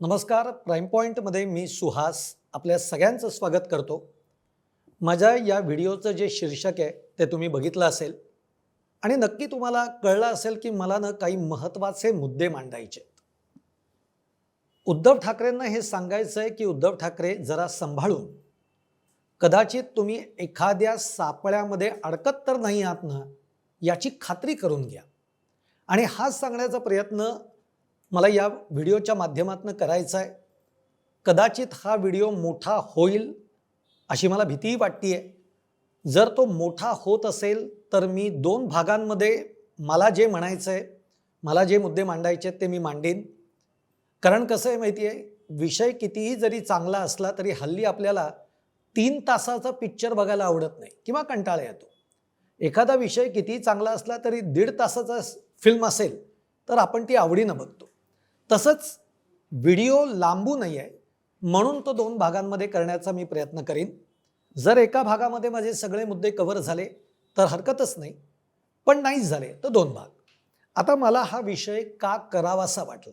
नमस्कार. प्राईम पॉईंटमध्ये मी सुहास आपल्या सगळ्यांचं स्वागत करतो. माझ्या या व्हिडिओचं जे शीर्षक आहे ते तुम्ही बघितलं असेल. आणि नक्की तुम्हाला कळलं असेल की मला ना काही महत्त्वाचे मुद्दे मांडायचे उद्धव ठाकरेंना हे सांगायचं आहे की उद्धव ठाकरे जरा सांभाळून. कदाचित तुम्ही एखाद्या सापळ्यामध्ये अडकत तर नाही आहात ना याची खात्री करून घ्या. आणि हाच सांगण्याचा प्रयत्न मला या व्हिडिओच्या माध्यमातून करायचा आहे. कदाचित हा व्हिडिओ मोठा होईल अशी मला भीतीही वाटते आहे जर तो मोठा होत असेल तर मी दोन भागांमध्ये मला जे म्हणायचं आहे मला जे मुद्दे मांडायचे आहेत ते मी मांडीन. कारण कसं आहे माहिती आहे विषय कितीही जरी चांगला असला तरी हल्ली आपल्याला तीन तासाचा पिक्चर बघायला आवडत नाही किंवा कंटाळा येतो. एखादा विषय कितीही चांगला असला तरी दीड तासाचा फिल्म असेल तर आपण ती आवडीनं बघतो. तसंच व्हिडिओ लांबू नाही आहे म्हणून तो दोन भागांमध्ये करण्याचा मी प्रयत्न करीन. जर एका भागामध्ये माझे सगळे मुद्दे कव्हर झाले तर हरकतच नाही पण नाहीच झाले तर दोन भाग. आता मला हा विषय का करावासा वाटला?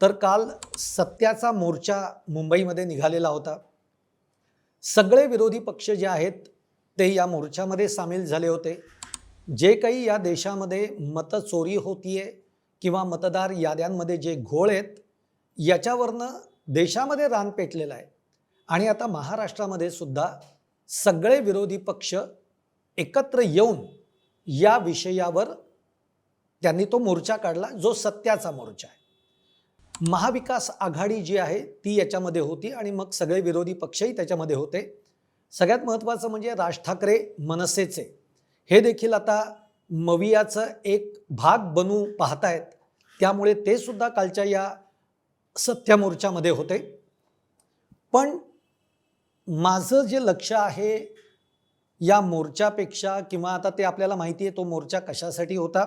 तर काल सत्याचा मोर्चा मुंबईमध्ये निघालेला होता. सगळे विरोधी पक्ष जे आहेत ते या मोर्चामध्ये सामील झाले होते. जे काही या देशामध्ये मतचोरी होतीये किंवा मतदार याद्यांमध्ये जे घोळ आहेत याच्यावरनं देशामध्ये रान पेटलेलं आहे. आणि आता महाराष्ट्रामध्ये सुद्धा सगळे विरोधी पक्ष एकत्र येऊन या विषयावर त्यांनी तो मोर्चा काढला जो सत्याचा मोर्चा आहे. महाविकास आघाडी जी आहे ती याच्यामध्ये होती आणि मग सगळे विरोधी पक्षही त्याच्यामध्ये होते. सगळ्यात महत्त्वाचं म्हणजे राज ठाकरे मनसेचे. हे देखील आता मवियाचं एक भाग बनू पाहतायत. त्यामुळे ते सुद्धा कालच्या या सत्य मोर्चामध्ये होते. पण माझं जे लक्ष आहे या मोर्चापेक्षा किंवा आता ते आपल्याला माहिती आहे तो मोर्चा कशासाठी होता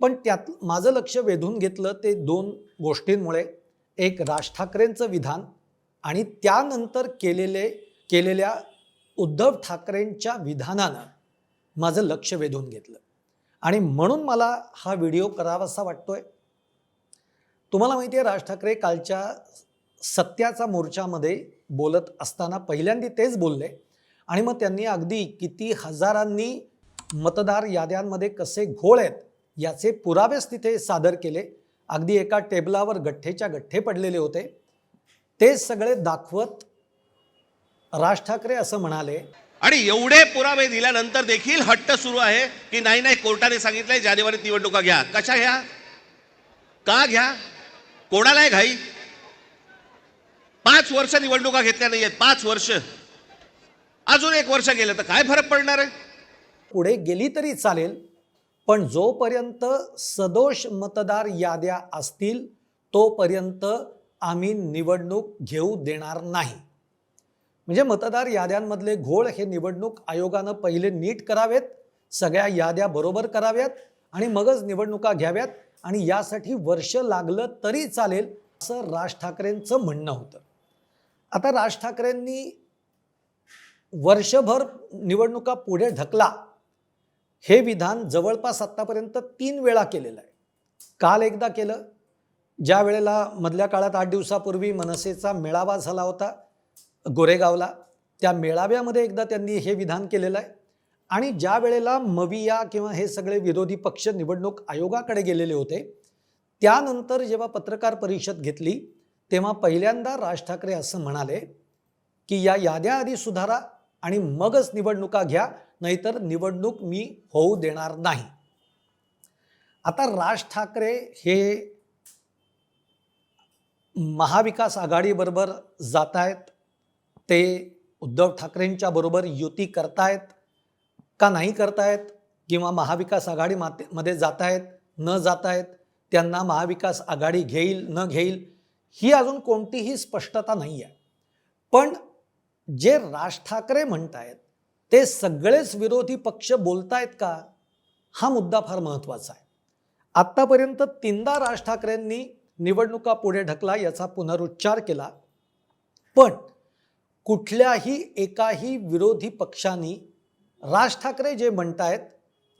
पण त्यात माझं लक्ष वेधून घेतलं ते दोन गोष्टींमुळे. एक राज ठाकरेंचं विधान आणि त्यानंतर केलेले केलेल्या उद्धव ठाकरेंच्या विधानानं माझं लक्ष वेधून घेतलं. आणि म्हणून मला हा व्हिडिओ करावासा वाटतोय. तुम्हाला माहिती आहे राज ठाकरे कालच्या सत्याचा मोर्चामध्ये बोलत असताना पहिल्यांदा तेच बोलले आणि मग त्यांनी अगदी किती हजारांनी मतदार याद्यांमध्ये कसे घोळ आहेत याचे पुरावेच तिथे सादर केले. अगदी एका टेबलावर गठ्ठेच्या गठ्ठे पडलेले होते. ते सगळे दाखवत राज ठाकरे असं म्हणाले आणि एवढे पुरावे दिल्यानंतर देखील हट्ट सुरू आहे की नाही नाही कोर्टाने सांगितलंय जानेवारीत निवडणुका घ्या. कशा घ्या? का घ्या? कोणाला आहे घाई? पाच वर्ष निवडणुका घेतल्या नाहीयेत पाच वर्ष. अजून एक वर्ष गेलं तर काय फरक पडणार आहे? पुढे गेली तरी चालेल पण जोपर्यंत सदोष मतदार याद्या असतील तोपर्यंत आम्ही निवडणूक घेऊ देणार नाही. म्हणजे मतदार याद्यांमधले घोळ हे निवडणूक आयोगानं पहिले नीट करावेत सगळ्या याद्या बरोबर कराव्यात आणि मगच निवडणुका घ्याव्यात आणि यासाठी वर्ष लागलं तरी चालेल असं राज ठाकरेंचं म्हणणं होतं. आता राज ठाकरेंनी वर्षभर निवडणुका पुढे ढकला. हे विधान जवळपास आत्तापर्यंत तीन वेळा केलेलं आहे. काल एकदा केलं. ज्या वेळेला मधल्या काळात आठ दिवसापूर्वी मनसेचा मेळावा झाला होता. गोरेगावला त्या मेळाव्यामध्ये एकदा त्यांनी हे विधान केलेलं आहे. आणि ज्या वेळेला मविया किंवा हे सगळे विरोधी पक्ष निवडणूक आयोगाकडे गेलेले होते त्यानंतर जेव्हा पत्रकार परिषद घेतली तेव्हा पहिल्यांदा राज ठाकरे असं म्हणाले की या याद्या आधी सुधारा आणि मगच निवडणुका घ्या नाहीतर निवडणूक मी होऊ देणार नाही. आता राज ठाकरे हे महाविकास आघाडीबरोबर जात आहेत ते उद्धव ठाकरेंच्या बरोबर युती करतायत का नाही करतायत? किंवा महाविकास आघाडी माते मध्ये जात आहेत न जात आहेत त्यांना महाविकास आघाडी घेईल न घेईल ही अजून कोणतीही स्पष्टता नाही आहे पण जे राज ठाकरे म्हणत आहेत ते सगळेच विरोधी पक्ष बोलतायत का? हा मुद्दा फार महत्त्वाचा आहे. आत्तापर्यंत तीनदा राज ठाकरेंनी निवडणुका पुढे ढकला याचा पुनरुच्चार केला. पण कुठल्याही एकाही विरोधी पक्षांनी राज ठाकरे जे म्हणतायत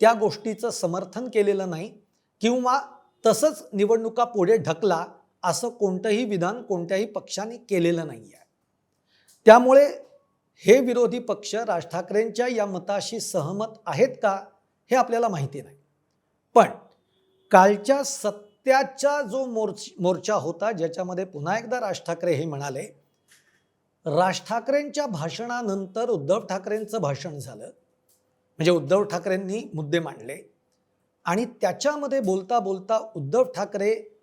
त्या गोष्टीचं समर्थन केलेलं नाही किंवा तसंच निवडणुका पुढे ढकला असं कोणतंही विधान कोणत्याही पक्षाने केलेलं नाही आहे त्यामुळे हे विरोधी पक्ष राज ठाकरेंच्या या मताशी सहमत आहेत का हे आपल्याला माहिती नाही. पण कालच्या सत्याचा जो मोर्च मोर्चा होता ज्याच्यामध्ये पुन्हा एकदा राज ठाकरे हे म्हणाले राज ठाकरेंच्या भाषणानंतर उद्धव ठाकरेंचं भाषण झालं. म्हणजे उद्धव ठाकरेंनी मुद्दे मांडले. आणि त्याच्यामध्ये बोलता बोलता उद्धव ठाकरे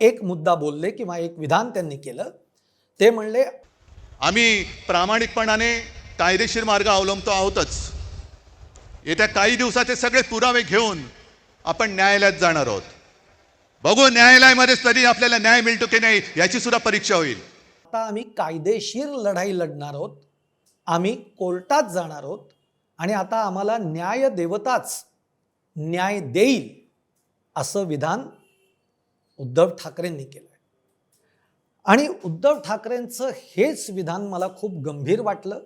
एक मुद्दा बोलले किंवा एक विधान त्यांनी केलं. ते म्हणले आम्ही प्रामाणिकपणाने कायदेशीर मार्ग अवलंबतो आहोतच. येत्या काही दिवसाचे सगळे पुरावे घेऊन आपण न्यायालयात जाणार आहोत. बघू न्यायालयामध्ये तरी आपल्याला न्याय मिळतो की नाही याची सुद्धा परीक्षा होईल. आता आम्ही कायदेशीर लढाई लढणार आहोत. आम्ही कोर्टात जाणार आहोत. आणि आता आम्हाला न्याय देवताच न्याय देईल असं विधान उद्धव ठाकरेंनी केलं आणि उद्धव ठाकरेंचं हेच विधान मला खूप गंभीर वाटलं.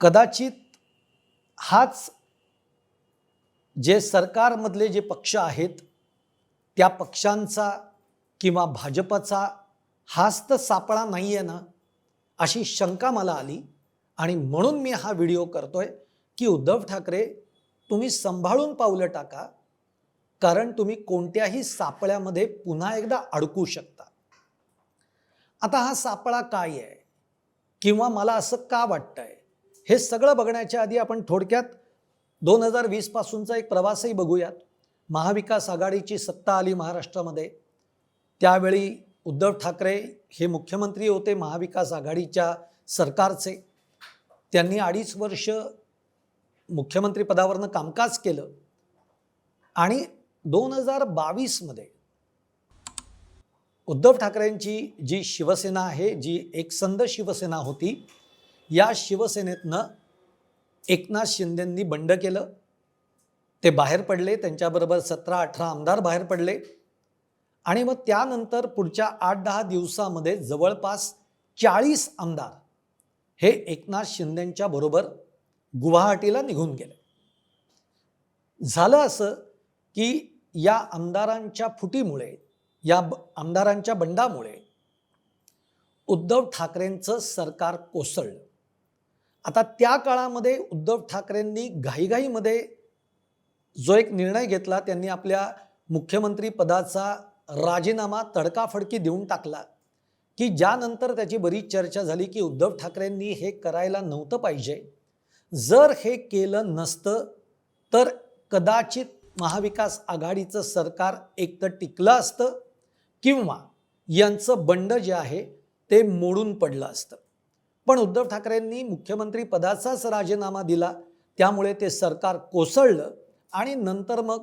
कदाचित हाच जे सरकारमधले जे पक्ष आहेत त्या पक्षांचा किंवा भाजपचा हाच तर सापळा नाही आहे ना अशी शंका मला आली आणि म्हणून मी हा व्हिडिओ करतोय की उद्धव ठाकरे तुम्ही सांभाळून पावलं टाका कारण तुम्ही कोणत्याही सापळ्यामध्ये पुन्हा एकदा अडकू शकता. आता हा सापळा काय आहे? किंवा मला असं का वाटतंय? हे सगळं बघण्याच्या आधी आपण थोडक्यात दोन हजार वीस पासूनचा एक प्रवासही बघूयात. महाविकास आघाडीची सत्ता आली महाराष्ट्रामध्ये. त्यावेळी उद्धव ठाकरे हे मुख्यमंत्री होते महाविकास आघाडीच्या सरकारचे. त्यांनी अडीच वर्ष मुख्यमंत्रीपदावरनं कामकाज केलं. आणि दोन हजार बावीसमध्ये उद्धव ठाकरेंची जी शिवसेना आहे जी एकसंध शिवसेना होती या शिवसेनेतनं एकनाथ शिंदेंनी बंड केलं. ते बाहेर पडले त्यांच्याबरोबर सतरा अठरा आमदार बाहेर पडले. आणि मग त्यानंतर पुढच्या आठ दहा दिवसामध्ये जवळपास चाळीस आमदार हे एकनाथ शिंदेंच्या बरोबर गुवाहाटीला निघून गेले. झालं असं की या आमदारांच्या फुटीमुळे या ब- आमदारांच्या बंडामुळे उद्धव ठाकरेंचं सरकार कोसळलं. आता त्या काळामध्ये उद्धव ठाकरेंनी घाईघाईमध्ये जो एक निर्णय घेतला त्यांनी आपल्या मुख्यमंत्री पदाचा राजीनामा तडकाफडकी देऊन टाकला की ज्यानंतर त्याची बरीच चर्चा झाली की उद्धव ठाकरेंनी हे करायला नव्हतं पाहिजे. जर हे केलं नसतं तर कदाचित महाविकास आघाडीचं सरकार एकतर टिकलं असतं किंवा यांचं बंड जे आहे ते मोडून पडलं असतं. पण उद्धव ठाकरेंनी मुख्यमंत्री पदाचाच राजीनामा दिला त्यामुळे ते सरकार कोसळलं आणि नंतर मग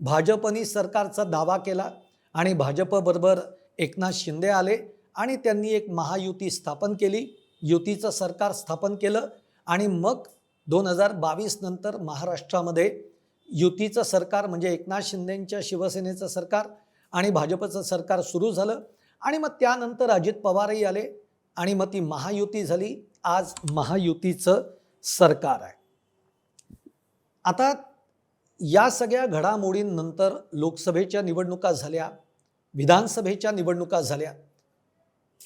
भाजपनी सरकारचा दावा केला. आणि भाजपबरोबर एकनाथ शिंदे आले आणि त्यांनी एक महायुती स्थापन केली. युतीचं सरकार स्थापन केलं आणि मग दोन हजार बावीस नंतर महाराष्ट्रामध्ये युतीचं सरकार म्हणजे एकनाथ शिंदेंच्या शिवसेनेचं सरकार आणि भाजपचं सरकार सुरू झालं आणि मग त्यानंतर अजित पवारही आले आणि मग ती महायुती झाली. आज महायुतीचं सरकार आहे. आता या सगळ्या घडामोडींनंतर लोकसभेच्या निवडणुका झाल्या. विधानसभेच्या निवडणुका झाल्या.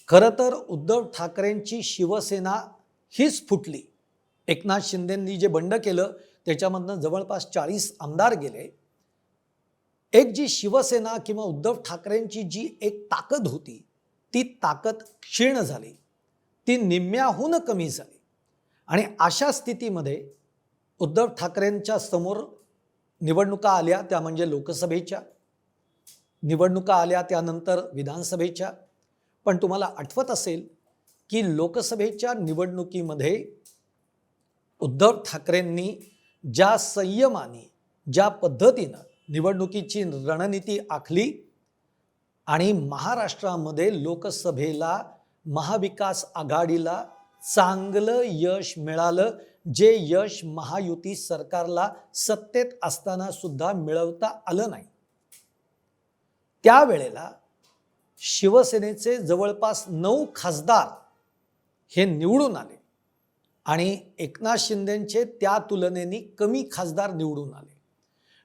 खरं तर उद्धव ठाकरेंची शिवसेना हीच फुटली. एकनाथ शिंदेंनी जे बंड केलं त्याच्यामधनं जवळपास चाळीस आमदार गेले. एक जी शिवसेना किंवा उद्धव ठाकरेंची जी एक ताकद होती ती ताकद क्षीण झाली. ती निम्म्याहून कमी झाली. आणि अशा स्थितीमध्ये उद्धव ठाकरेंच्या समोर निवडणुका आल्या त्या म्हणजे लोकसभेच्या. निवडणुका आल्या त्यानंतर विधानसभेच्या. पण तुम्हाला आठवत असेल की लोकसभेच्या निवडणुकीमध्ये उद्धव ठाकरेंनी ज्या संयमाने ज्या पद्धतीनं निवडणुकीची रणनीती आखली आणि महाराष्ट्रामध्ये लोकसभेला महाविकास आघाडीला चांगलं यश मिळालं जे यश महायुती सरकारला सत्तेत असताना सुद्धा मिळवता आलं नाही. त्यावेळेला शिवसेनेचे जवळपास नऊ खासदार हे निवडून आले आणि एकनाथ शिंदेचे त्या तुलनेने कमी खासदार निवडून आले.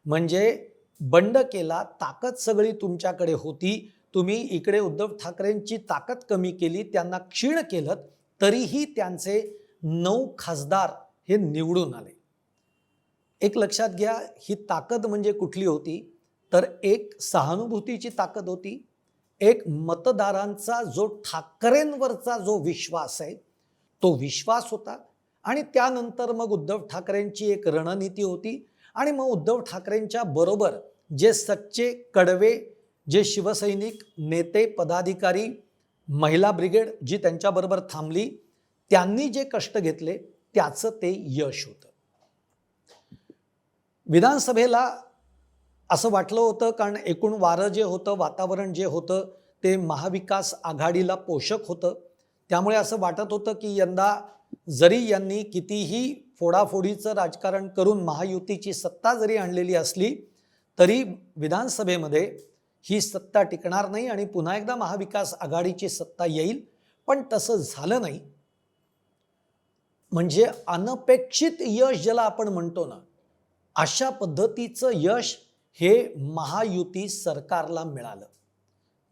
म्हणजे बंड केला ताकद सगळी तुमच्याकडे होती तुम्ही इकडे उद्धव ठाकरेंची ताकद कमी केली त्यांना क्षीण केलं तरीही त्यांचे नऊ खासदार हे निवडून आले. एक लक्षात घ्या ही ताकद म्हणजे कुठली होती? तर एक सहानुभूतीची ताकद होती. एक मतदारांचा जो ठाकरेंवरचा जो विश्वास आहे तो विश्वास होता. आणि त्यानंतर मग उद्धव ठाकरेंची एक रणनीती होती. आणि मग उद्धव ठाकरेंच्या बरोबर जे सच्चे कडवे जे शिवसैनिक नेते पदाधिकारी महिला ब्रिगेड जी त्यांच्याबरोबर थांबली त्यांनी जे कष्ट घेतले त्याचं ते यश होतं. विधानसभेला असं वाटलं होतं कारण एकूण वारं जे होतं वातावरण जे होतं ते महाविकास आघाडीला पोषक होतं. त्यामुळे असं वाटत होतं की यंदा जरी यांनी कितीही फोडाफोडीचं राजकारण करून महायुतीची सत्ता जरी आणलेली असली तरी विधानसभेमध्ये ही सत्ता टिकणार नाही आणि पुन्हा एकदा महाविकास आघाडीची सत्ता येईल. पण तसं झालं नाही. म्हणजे अनपेक्षित यश ज्याला आपण म्हणतो ना अशा पद्धतीचं यश हे महायुती सरकारला मिळालं.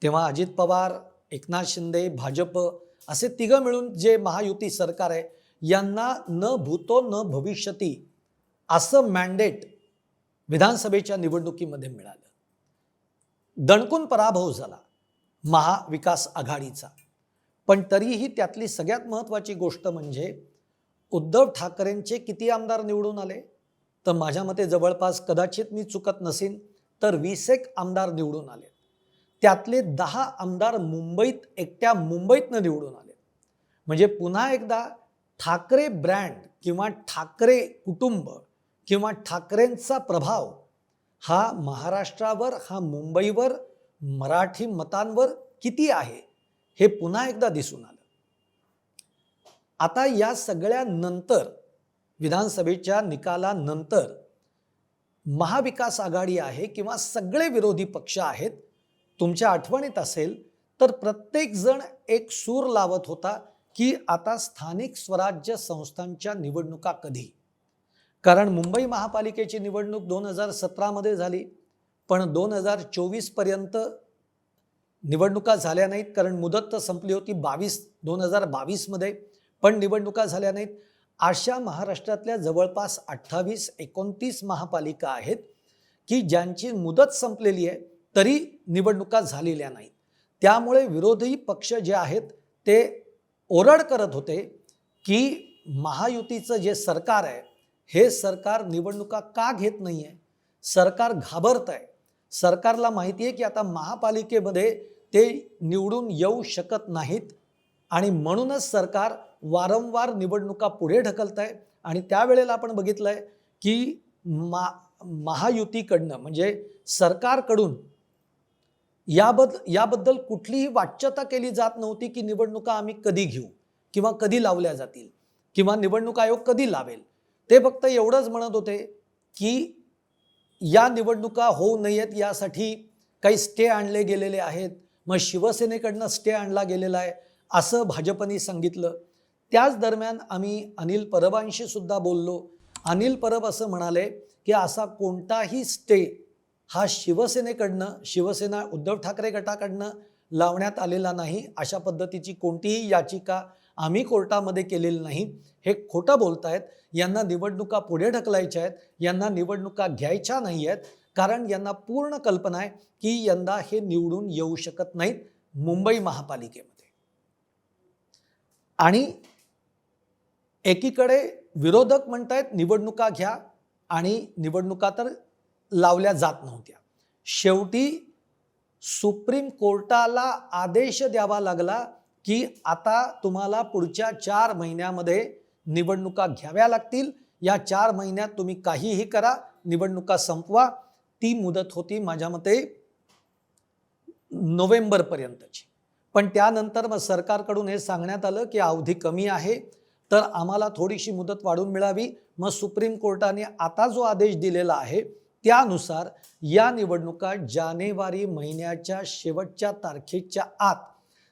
तेव्हा अजित पवार एकनाथ शिंदे भाजप असे तिघं मिळून जे महायुती सरकार आहे यांना न भूतो न भविष्यती असं मॅन्डेट विधानसभेच्या निवडणुकीमध्ये मिळालं. दणकून पराभव झाला महाविकास आघाडीचा. पण तरीही त्यातली सगळ्यात महत्त्वाची गोष्ट म्हणजे उद्धव ठाकरेंचे किती आमदार निवडून आले? तर माझ्या मते जवळपास कदाचित मी चुकत नसीन तर वीस एक आमदार निवडून आले त्यातले दहा आमदार मुंबईत एकट्या मुंबईतनं निवडून आले म्हणजे पुन्हा एकदा ठाकरे ब्रँड किंवा ठाकरे कुटुंब किंवा ठाकरेंचा प्रभाव हा महाराष्ट्रावर हा मुंबईवर मराठी मतांवर किती आहे हे पुन्हा एकदा दिसून आलं. आता या सगळ्यानंतर विधानसभेच्या निकालानंतर महाविकास आघाडी आहे किंवा सगळे विरोधी पक्ष आहेत तुमच्या आठवणीत असेल तर प्रत्येकजण एक सूर लावत होता की आता स्थानिक स्वराज्य संस्थांच्या निवडणुका कधी? कारण मुंबई महापालिकेची निवडणूक दोन हजार सतरामध्ये झाली पण दोन हजार चोवीसपर्यंत निवडणुका झाल्या नाहीत कारण मुदत तर संपली होती बावीस दोन हजार बावीसमध्ये पण निवडणुका झाल्या नाहीत. अशा महाराष्ट्रातल्या जवळपास अठ्ठावीस एकोणतीस महापालिका आहेत की ज्यांची मुदत संपलेली आहे तरी निवडणुका झालेल्या नाहीत. त्यामुळे विरोधी पक्ष जे आहेत ते ओरड करत होते की महायुतीचं जे सरकार आहे हे सरकार निवडणुका का घेत नाही आहे सरकार घाबरत आहे. सरकारला माहिती आहे की आता महापालिकेमध्ये ते निवडून येऊ शकत नाहीत आणि म्हणूनच सरकार वारंवार निवडणुका पुढे ढकलत आहे आणि त्यावेळेला आपण बघितलं आहे की मा महायुतीकडनं म्हणजे सरकारकडून याबद याबद्दल कुठलीही वाच्यता केली जात नव्हती की निवडणुका आम्ही कधी घेऊ किंवा कधी लावल्या जातील किंवा निवडणूक आयोग कधी लावेल. ते फक्त एवढंच म्हणत होते की या निवडणुका होऊ नयेत यासाठी काही स्टे आणले गेलेले आहेत. मग शिवसेनेकडनं स्टे आणला गेलेला आहे. असं भाजपने सांगितलं. त्याच दरम्यान आम्ही अनिल परबांशी सुद्धा बोललो. अनिल परब असं म्हणाले की असा कोणताही स्टे हा शिवसेनेकडनं शिवसेना उद्धव ठाकरे गटाकडनं लावण्यात आलेला नाही. अशा पद्धतीची कोणतीही याचिका आम्ही कोर्टामध्ये केलेली नाही. हे खोटं बोलतायत. यांना निवडणुका पुढे ढकलायच्या आहेत. यांना निवडणुका घ्यायच्या नाही आहेत. कारण यांना पूर्ण कल्पना आहे की यंदा हे निवडून येऊ शकत नाहीत मुंबई महापालिकेमध्ये. आणि एकीकडे विरोधक म्हणतायत निवडणुका घ्या आणि निवडणुका तर लावल्या जात नव्हत्या. शेवटी सुप्रीम कोर्टाला आदेश द्यावा लागला की आता तुम्हाला पुढच्या चार महिन्यामध्ये निवडणुका घ्याव्या लागतील. या चार महिन्यात तुम्ही काहीही करा निवडणुका संपवा. ती मुदत होती माझ्या मते नोव्हेंबरपर्यंतची. पण त्यानंतर मग सरकारकडून हे सांगण्यात आलं की अवधी कमी आहे. तर आम्हाला थोडीशी मुदत वाढून मिळावी. मग सुप्रीम कोर्टाने आता जो आदेश दिलेला आहे त्यानुसार या निवडणुका जानेवारी महिन्याच्या शेवटच्या तारखेच्या आत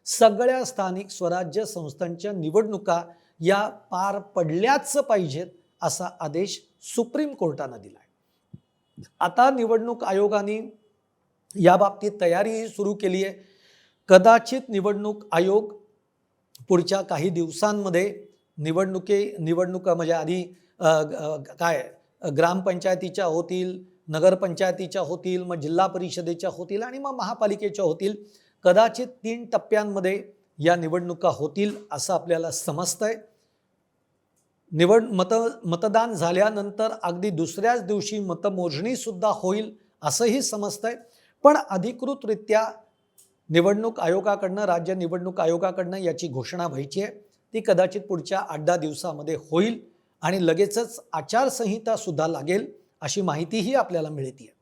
सगळ्या स्थानिक स्वराज्य संस्थांच्या निवडणुका या पार पडल्याच पाहिजेत असा आदेश सुप्रीम कोर्टानं दिला आहे आता निवडणूक आयोगाने या बाबतीत तयारीही सुरू केली आहे. कदाचित निवडणूक आयोग पुढच्या काही दिवसांमध्ये निवडणुकी निवडणुका म्हणजे आधी काय ग्रामपंचायतीच्या होतील नगरपंचायतीच्या होतील मग जिल्हा परिषदेच्या होतील आणि मग महापालिकेच्या होतील. कदाचित तीन टप्प्यांमध्ये या निवडणुका होतील असं आपल्याला समजतंय. निवड मत मतदान झाल्यानंतर अगदी दुसऱ्याच दिवशी मतमोजणीसुद्धा होईल असंही समजतंय. पण अधिकृतरित्या निवडणूक आयोगाकडनं राज्य निवडणूक आयोगाकडनं याची घोषणा व्हायची आहे. ती कदाचित पुढच्या आठ दहा दिवसामध्ये होईल आणि लगेचच आचारसंहिता सुद्धा लागेल अशी माहितीही आपल्याला मिळते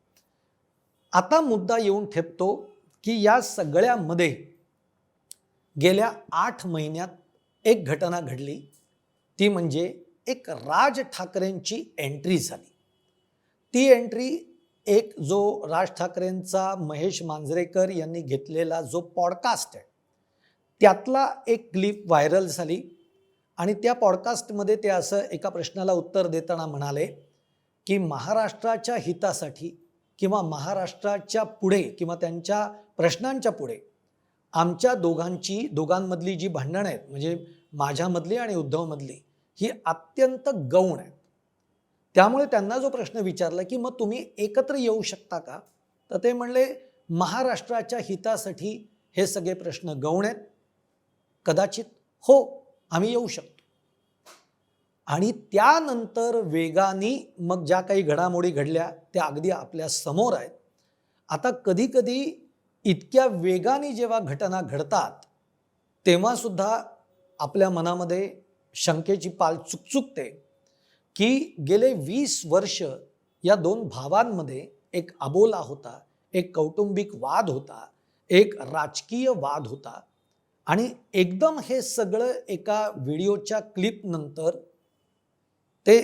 आता मुद्दा येऊन ठेपतो की या सगळ्यामध्ये गेल्या आठ महिन्यात एक घटना घडली. ती म्हणजे एक राज ठाकरेंची एंट्री झाली. ती एंट्री एक जो राज ठाकरेंचा महेश मांजरेकर यांनी घेतलेला जो पॉडकास्ट आहे त्यातला एक क्लिप व्हायरल झाली आणि त्या पॉडकास्टमध्ये ते असं एका प्रश्नाला उत्तर देताना म्हणाले की महाराष्ट्राच्या हितासाठी किंवा महाराष्ट्राच्या पुढे किंवा त्यांच्या प्रश्नांच्या पुढे आमच्या दोघांची दोघांमधली जी भांडणं आहेत म्हणजे माझ्यामधली आणि उद्धवमधली ही अत्यंत गौण आहेत. त्यामुळे त्यांना जो प्रश्न विचारला की मग तुम्ही एकत्र येऊ शकता का? तर ते म्हणले महाराष्ट्राच्या हितासाठी हे सगळे प्रश्न गौण आहेत. कदाचित हो आम्ही येऊ शकतो. आणि त्यानंतर वेगाने मग ज्या काही घडामोडी घडल्या त्या अगदी आपल्यासमोर आहेत. आता कधीकधी इतक्या वेगाने जेव्हा घटना घडतात तेव्हासुद्धा आपल्या मनामध्ये शंकेची पाल चुकचुकते की गेले वीस वर्ष या दोन भावांमध्ये एक अबोला होता एक कौटुंबिक वाद होता एक राजकीय वाद होता. आणि एकदम हे सगळं एका व्हिडिओच्या क्लिपनंतर ते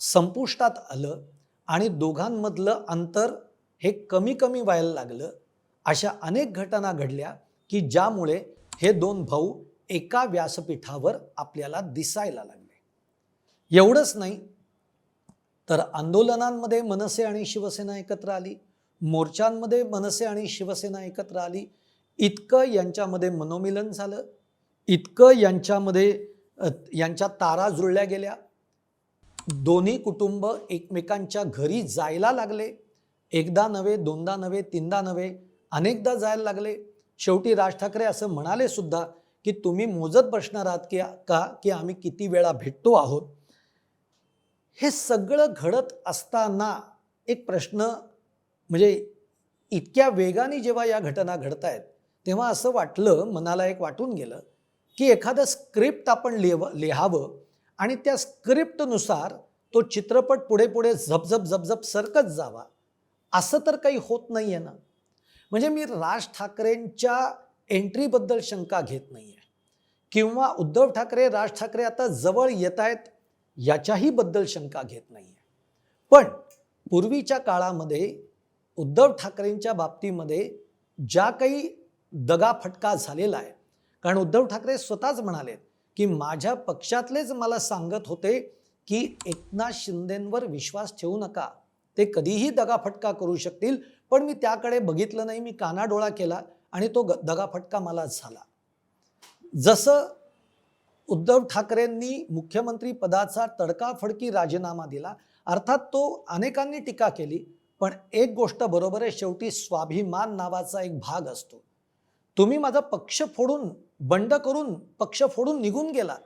संपुष्टात आलं आणि दोघांमधलं अंतर हे कमी कमी व्हायला लागलं. अशा अनेक घटना घडल्या की ज्यामुळे हे दोन भाऊ एका व्यासपीठावर आपल्याला दिसायला लागले. एवढंच नाही तर आंदोलनांमध्ये मनसे आणि शिवसेना एकत्र आली मोर्चांमध्ये मनसे आणि शिवसेना एकत्र आली इतकं यांच्यामध्ये मनोमिलन झालं. इतकं यांच्यामध्ये यांच्या तारा जुळल्या गेल्या. दोन्ही कुटुंब एकमेकांच्या घरी जायला लागले. एकदा नव्हे दोनदा नव्हे तीनदा नव्हे अनेकदा जायला लागले. शेवटी राज ठाकरे असं म्हणाले सुद्धा की तुम्ही मोजत बसणार आहात की का की आम्ही किती वेळा भेटतो आहोत? हे सगळं घडत असताना एक प्रश्न म्हणजे इतक्या वेगाने जेव्हा या घटना घडत आहेत तेव्हा असं वाटलं मनाला एक वाटून गेलं की एखादं स्क्रिप्ट आपण लिव लिहावं आणि त्या स्क्रिप्टनुसार तो चित्रपट पुढे पुढे झपझप झपझप सरकत जावा. असं तर काही होत नाही आहे ना. म्हणजे मी राज ठाकरेंच्या एंट्रीबद्दल शंका घेत नाही आहे किंवा उद्धव ठाकरे राज ठाकरे आता जवळ येत आहेत याच्याही बद्दल शंका घेत नाही आहे पण पूर्वीच्या काळामध्ये उद्धव ठाकरेंच्या बाबतीमध्ये ज्या काही दगाफटका झालेला आहे. कारण उद्धव ठाकरे स्वतःच म्हणालेत की माझ्या पक्षातलेच मला सांगत होते की एकनाथ शिंदेंवर विश्वास ठेवू नका. ते कधीही दगाफटका करू शकतील पण मी त्याकडे बघितलं नाही मी कानाडोळा केला आणि तो ग- दगाफटका मला झाला. जसं उद्धव ठाकरेंनी मुख्यमंत्री पदाचा तडकाफडकी राजीनामा दिला अर्थात तो अनेकांनी टीका केली पण एक गोष्ट बरोबर आहे शेवटी स्वाभिमान नावाचा एक भाग असतो. तुम्ही माझा पक्ष फोडून बंड करून पक्ष फोडून निघून गेलात.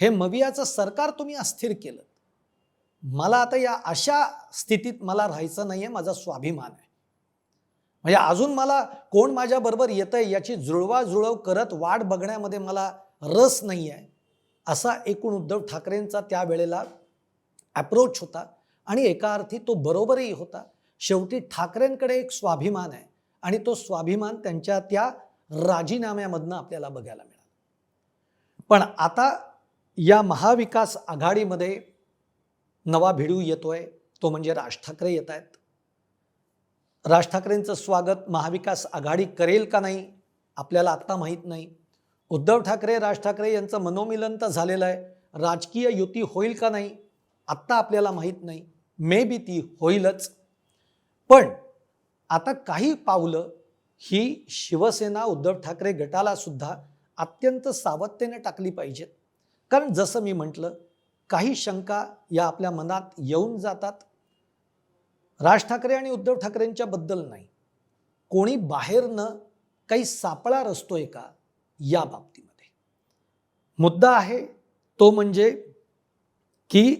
हे मवियाचं सरकार तुम्ही अस्थिर केलं. मला आता या अशा स्थितीत मला राहायचं नाही आहे माझा स्वाभिमान आहे. म्हणजे अजून मला कोण माझ्याबरोबर येतं आहे याची जुळवाजुळव करत वाट बघण्यामध्ये मला रस नाही आहे असा एकूण उद्धव ठाकरेंचा त्यावेळेला अप्रोच होता. आणि एका अर्थी तो बरोबरही होता. शेवटी ठाकरेंकडे एक स्वाभिमान आहे. आणि तो स्वाभिमान त्यांच्या त्या राजीनाम्यामधनं आपल्याला बघायला मिळाला. पण आता या महाविकास आघाडीमध्ये नवा भिडू येतोय तो म्हणजे राज ठाकरे येत आहेत. राज ठाकरेंचं स्वागत महाविकास आघाडी करेल का नाही आपल्याला आत्ता माहीत नाही. उद्धव ठाकरे राज ठाकरे यांचं मनोमिलन तर झालेलं आहे. राजकीय युती होईल का नाही आत्ता आपल्याला माहीत नाही. मे बी ती होईलच. पण आता काही पावलं ही शिवसेना उद्धव ठाकरे गटाला सुद्धा अत्यंत सावधतेने टाकली पाहिजेत. कारण जसं मी म्हटलं काही शंका या आपल्या मनात येऊन जातात. राज ठाकरे आणि उद्धव ठाकरेंच्या बद्दल नाही. कोणी बाहेरनं काही सापळा रचतोय का या बाबतीमध्ये? मुद्दा आहे तो म्हणजे की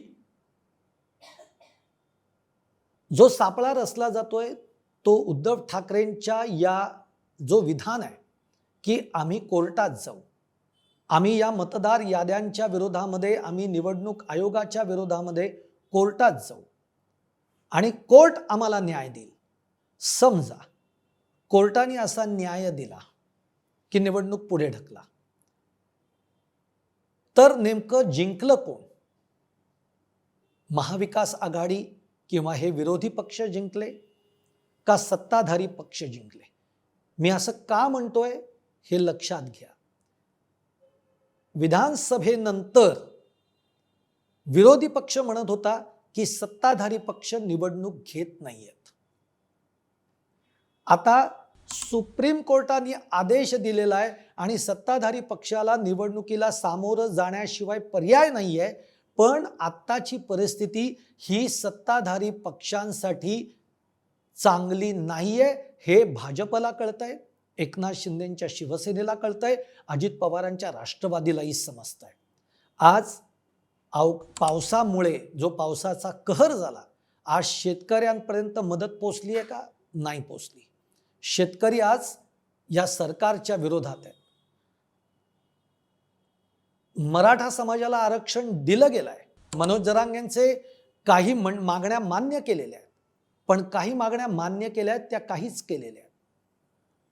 जो सापळा रचला जातोय तो उद्धव ठाकरेंच्या या जो विधान आहे की आम्ही कोर्टात जाऊ. आम्ही या मतदार याद्यांच्या विरोधामध्ये आम्ही निवडणूक आयोगाच्या विरोधामध्ये कोर्टात जाऊ. आणि कोर्ट आम्हाला न्याय देईल. समजा कोर्टाने असा न्याय दिला की निवडणूक पुढे ढकला. तर नेमकं जिंकलं कोण? महाविकास आघाडी किंवा हे विरोधी पक्ष जिंकले? का सत्ताधारी पक्ष जिंकले? मी असं का म्हणतोय हे लक्षात घ्या. विधानसभेनंतर विरोधी पक्ष म्हणत होता की सत्ताधारी पक्ष निवडणूक घेत नाहीयेत. आता सुप्रीम कोर्टाने आदेश दिलेला आहे आणि सत्ताधारी पक्षाला निवडणुकीला सामोरं जाण्याशिवाय पर्याय नाही आहे पण आत्ताची परिस्थिती ही सत्ताधारी पक्षांसाठी चांगली नाही आहे हे भाजपला कळतंय एकनाथ शिंदेंच्या शिवसेनेला कळतंय अजित पवारांच्या राष्ट्रवादीलाही समजतंय. आज आव पावसामुळे जो पावसाचा कहर झाला आज शेतकऱ्यांपर्यंत मदत पोचली आहे का? नाही पोचली शेतकरी आज या सरकारच्या विरोधात आहेत. मराठा समाजाला आरक्षण दिलं गेलं आहे मनोज जरांगेंचे काही मन मागण्या मान्य केलेल्या आहेत. पण काही मागण्या मान्य केल्या आहेत त्या काहीच केलेल्या आहेत.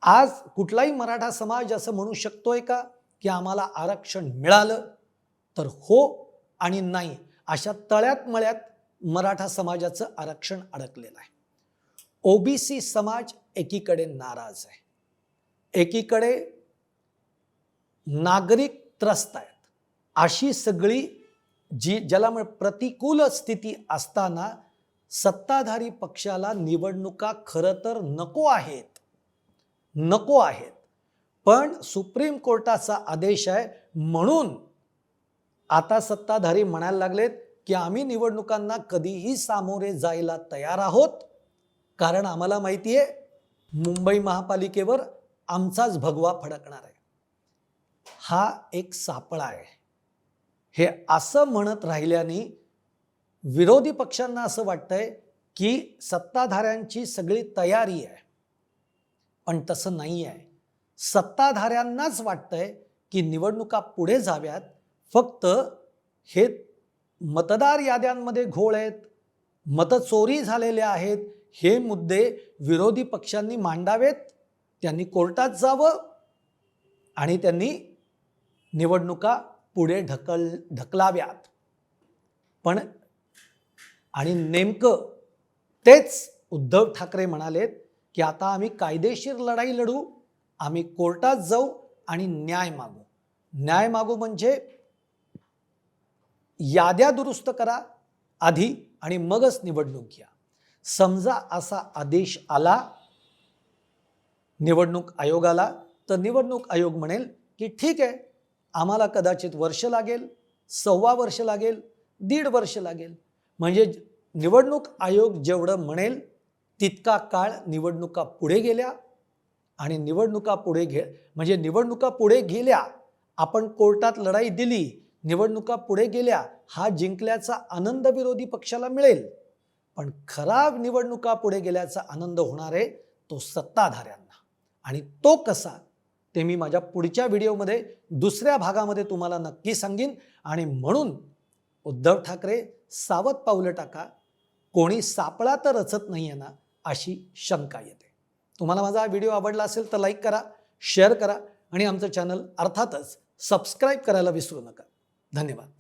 आज कुठलाही मराठा समाज असं म्हणू शकतोय का की आम्हाला आरक्षण मिळालं तर हो आणि नाही अशा तळ्यात मळ्यात मराठा समाजाचं आरक्षण अडकलेलं आहे. ओबीसी समाज एकीकडे नाराज आहे. एकीकडे नागरिक त्रस्त आहेत. अशी सगळी जी ज्याला प्रतिकूल स्थिती असताना सत्ताधारी पक्षाला निवडणुका खरं तर नको आहेत. नको आहेत. पण सुप्रीम कोर्टाचा आदेश आहे म्हणून आता सत्ताधारी म्हणायला लागलेत की आम्ही निवडणुकांना कधीही सामोरे जायला तयार आहोत. कारण आम्हाला माहिती आहे मुंबई महापालिकेवर आमचाच भगवा फडकणार आहे. हा एक सापळा आहे. हे असं म्हणत राहिल्याने विरोधी पक्षांना असं वाटतंय की सत्ताधाऱ्यांची सगळी तयारी आहे. पण तसं नाही आहे. सत्ताधाऱ्यांनाच वाटतंय की निवडणुका पुढे जाव्यात. फक्त हे मतदार याद्यांमध्ये घोळ आहेत मतचोरी झालेल्या आहेत हे मुद्दे विरोधी पक्षांनी मांडावेत त्यांनी कोर्टात जावं आणि त्यांनी निवडणुका पुढे ढकल ढकलाव्यात. पण आणि नेमकं तेच उद्धव ठाकरे म्हणालेत की आता आम्ही कायदेशीर लढाई लढू आम्ही कोर्टात जाऊ आणि न्याय मागू. न्याय मागू म्हणजे याद्या दुरुस्त करा आधी आणि मगच निवडणूक घ्या. समजा असा आदेश आला निवडणूक आयोगाला तर निवडणूक आयोग म्हणेल की ठीक आहे आम्हाला कदाचित वर्ष लागेल सव्वा वर्ष लागेल दीड वर्ष लागेल. म्हणजे निवडणूक आयोग जेवढं म्हणेल तितका काळ निवडणुका पुढे गेल्या आणि निवडणुका पुढे घे म्हणजे निवडणुका पुढे गेल्या आपण कोर्टात लढाई दिली निवडणुका पुढे गेल्या हा जिंकल्याचा आनंद विरोधी पक्षाला मिळेल. पण खरा निवडणुका पुढे गेल्याचा आनंद होणार आहे तो सत्ताधाऱ्यांना. आणि तो कसा ते मी माझ्या पुढच्या व्हिडिओमध्ये दुसऱ्या भागामध्ये तुम्हाला नक्की सांगेन. आणि म्हणून उद्धव ठाकरे सावध पावलं टाका. कोणी सापळा तर रचत नाही आहे ना अशी शंका येते. तुम्हाला माझा हा व्हिडिओ आवडला असेल तर लाईक करा शेअर करा आणि आमचं चॅनल अर्थातच सबस्क्राईब करायला विसरू नका. धन्यवाद.